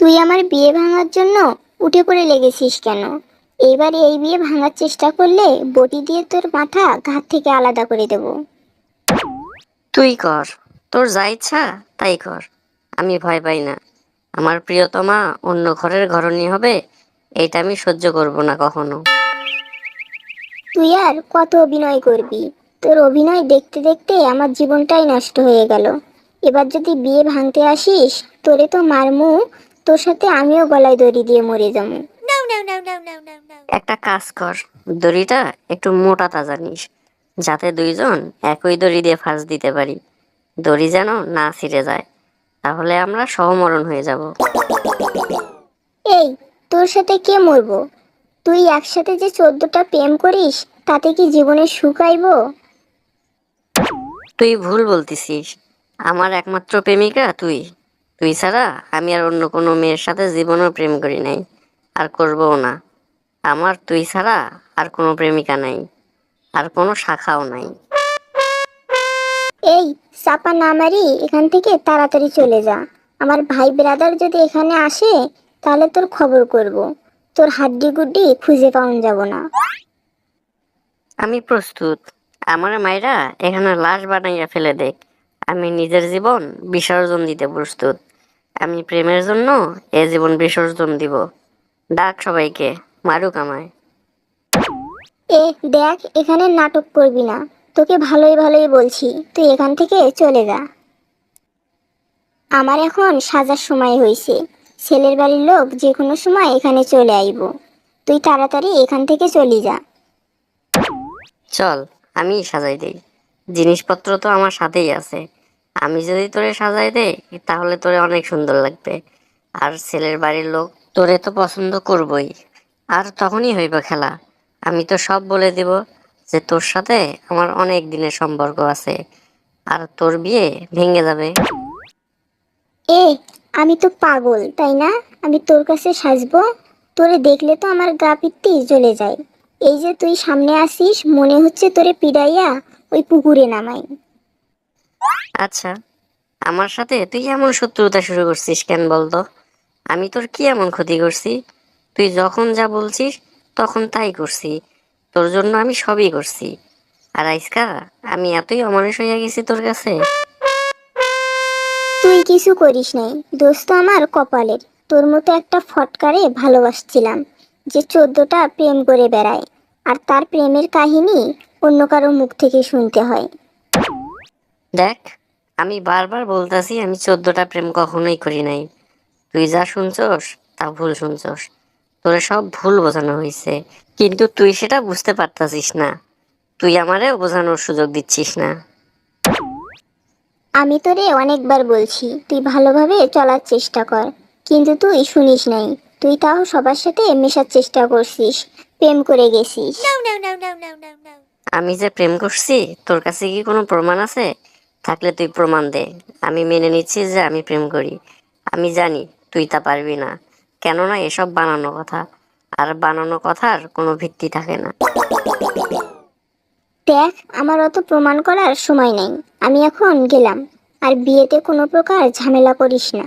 তুই আমার বিয়ে ভাঙার জন্য উঠে পড়ে লেগেছিস কেন? এইবার এই বিয়ে ভাঙার চেষ্টা করলে বটি দিয়ে তোর মাথা ঘাট থেকে আলাদা করে দেব। তুই কর। তোর যা ইচ্ছা তাই কর। আমি ভয় পাই না। আমার প্রিয়তমা অন্য ঘরের ঘরণী হবে এটা আমি সহ্য করব না কখনো। তুই আর কত অভিনয় করবি? তোর অভিনয় দেখতে দেখতে আমার জীবনটাই নষ্ট হয়ে গেল। এবার যদি বিয়ে ভাঙতে আসিস তোরে তো মারমু তোর সাথে আমিও গলায় দড়ি দিয়ে মরে যাব। একটা কাজ কর দড়িটা একটু মোটা মোটাটা জানিস যাতে দুইজন একই দড়ি দিয়ে ফাঁস দিতে পারি। দড়ি যেন না ছিঁড়ে যায় তাহলে আমরা সহমরণ হয়ে যাব। এই তোর সাথে কে মরবো? তুই একসাথে যে চোদ্দটা প্রেম করিস তাতে কি জীবনে সুখ আইবো? তুই ভুল বলতেছিস আমার একমাত্র প্রেমিকা তুই। তুই ছাড়া আমি আর অন্য কোনো মেয়ের সাথে জীবনেও প্রেম করি নাই আর করবও না। আমার তুই ছাড়া আর কোনো প্রেমিকা নাই আর কোনো শাখাও নাই। এই চাপা না মারি এখান থেকে তাড়াতাড়ি চলে যা। আমার ভাই ব্রাদার যদি এখানে আসে তাহলে তোর খবর করব। তোর হাড্ডি গুড্ডি খুঁজে পাওয়া যাব না। আমি প্রস্তুত। আমার মায়েরা এখানে লাশ বানাইয়া ফেলে দেখ। আমি নিজের জীবন বিসর্জন দিতে প্রস্তুত। আমি প্রেমের জন্য এ জীবন বিসর্জন দিব। ডাক সবাইকে মারুক আমায়। এ দেখ এখানে নাটক করবি না। তোকে ভালোই ভালোই বলছি তুই এখান থেকে চলে যা। আমার এখন সাজার সময় হয়েছে ছেলের বাড়ির লোক যে কোনো সময় এখানে চলে আইব। তুই তাড়াতাড়ি এখান থেকে চলে যা। চল আমি সাজাই দিই। জিনিসপত্র তো আমার সাথেই আছে। আমি যদি তোরে সাজাই দেই, তাহলে তোরে অনেক সুন্দর লাগবে। আর ছেলের বাড়ির লোক তোরে তো পছন্দ করবই। আর তখনই হইব খেলা। আমি তো সব বলে দিব যে তোর সাথে আমার অনেক দিনের সম্পর্ক আছে। আর তোর বিয়ে ভেঙে যাবে। এ, আমি তো পাগল, তাই না? আমি তোর কাছে সাজবো, তোরে দেখলে তো আমার গা পিত্তি জ্বলে যায়। এই যে তুই সামনে আসিস, মনে হচ্ছে তোরে পিড়াইয়া ওই পুকুরে নামাই। আচ্ছা আমার সাথে তুই এমন শত্রুতা শুরু করছিস কেন বলতো? আমি তোর কি এমন ক্ষতি করছি? তুই যখন যা বলছিস, তখন তাই করছি। তোর জন্য আমি সবই করছি। আর আইসকা, আমি এতই অমানুষ হয়ে গেছি তোর কাছে। তুই কিছু করিস নাই। দোস্ত আমার কপালের। তোর মতো একটা ফটকারে ভালোবাসছিলাম, যে চোদ্দটা প্রেম করে বেড়ায়। আর তার প্রেমের কাহিনী অন্য কারও মুখ থেকে শুনতে হয়। দেখ আমি বারবার বলতাছি আমি চোদ্দটা প্রেম কখনোই করি নাই। তুই যা শুনছস তা ভুল শুনছস। তোরে সব ভুল বোঝানো হয়েছে কিন্তু তুই সেটা বুঝতে পারতাছিস না। তুই আমারেও বোঝানোর সুযোগ দিচ্ছিস না। আমি তোরে অনেকবার বলছি তুই ভালোভাবে চলার চেষ্টা কর কিন্তু তুই শুনিস নাই। তুই তাও সবার সাথে মেশার চেষ্টা করছিস প্রেম করে গেছিস। আমি যে প্রেম করছি তোর কাছে কি কোনো প্রমাণ আছে? থাকলে তুই প্রমাণ দে। আমি মেনে নিচ্ছি যে আমি প্রেম করি। আমি জানি তুই তা পারবি না। কেননা এসব বানানো কথা। আর বানানো কথার কোনো ভিত্তি থাকে না। দেখ, আমার অত প্রমাণ করার সময় নেই। আমি এখন গেলাম। আর বিয়েতে কোনো প্রকার ঝামেলা করিস না।